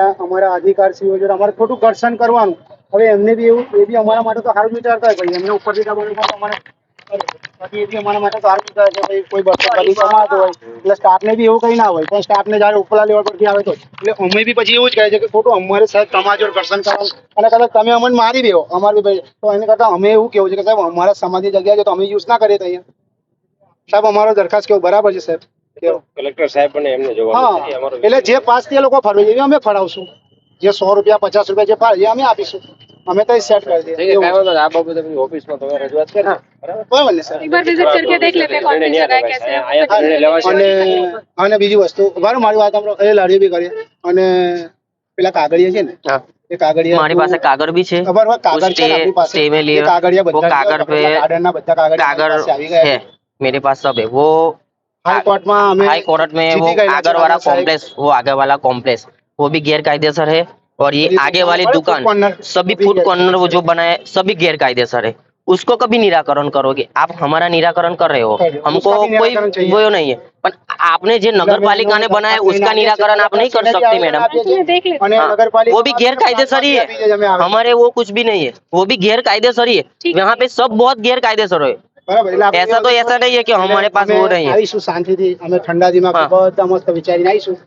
અમારો અધિકાર છે યોર અમારે ખોટું ગર્ષણ કરવાનું હવે એમણે ભી એવું એ ભી અમારા માટે તો સારું વિચારતા હોય પણ એમણે ઉપર દીધા બરોબર પણ અમારે આ ભી અમારા માટે તો આનું થાય જો કોઈ બસ પરિસ્થિતિ સમાતો હોય એટલે સ્ટાફને ભી એવું કઈ ના હોય પણ સ્ટાફને જાય ઉપર લઈવા પરથી આવે તો એટલે ઓમે ભી પછી એવું જ કહે છે કે ખોટું અમારે સાહેબ તમાજોર ગર્ષણ કરાવ અને તમે તમે અમને મારી દેઓ અમારી ભાઈ તો એને કટા અમે એવું કેવું છે કે સાહેબ અમાર સામાજિક જગ્યા છે તો અમે યુઝ ના કરીએ ત્યાં સાહેબ અમારો દરખાસ્ત કેવો બરાબર છે સાહેબ કલેક્ટર સાહેબ પણ એમને હા એટલે જે પાસ તે લોકો ફાળવે અમે ફાળવશું જે સો રૂપિયા પચાસ રૂપિયા જે ફાળે અમે આપીશું અમે તો સેટ કરી દઈએ આ બાબતે ઓફિસમાં તમે રજૂઆત કરો અને બીજી વસ્તુ મારું મારી વાત એ લાડીઓ બી કરીએ અને પેલા કાગળિયા છે ને એ કાગળિયા મારી પાસે કાગળ બી છે બરાબર કાગળ છે બધા કાગળ બધા કાગળ કાગળ આવી ગયા मेरे पास हाईकोर्टમાં हाई कोर्ट में वो आगर आगे वाला कॉम्प्लेक्स वो आगे वाला कॉम्प्लेक्स वो भी गैर सर है और ये तो आगे वाली दुकान सभी फूड कॉर्नर वो जो बनाए सभी गैर सर है उसको कभी निराकरण करोगे आप हमारा निराकरण कर रहे हो हमको कोई वो नहीं है पर आपने जो नगर पालिका ने बनाया उसका निराकरण आप नहीं कर सकते मैडम हाँ, वो भी गैर सर ही है हमारे वो कुछ भी नहीं है वो भी गैर सर ही है यहाँ पे सब बहुत गैर सर है બરાબર એટલે તો ऐसा नहीं है कि हमारे पास वो नहीं है આવીશું શાંતિથી અમે ઠંડા દિમાગ બધા મસ્ત વિચારીને આવીશું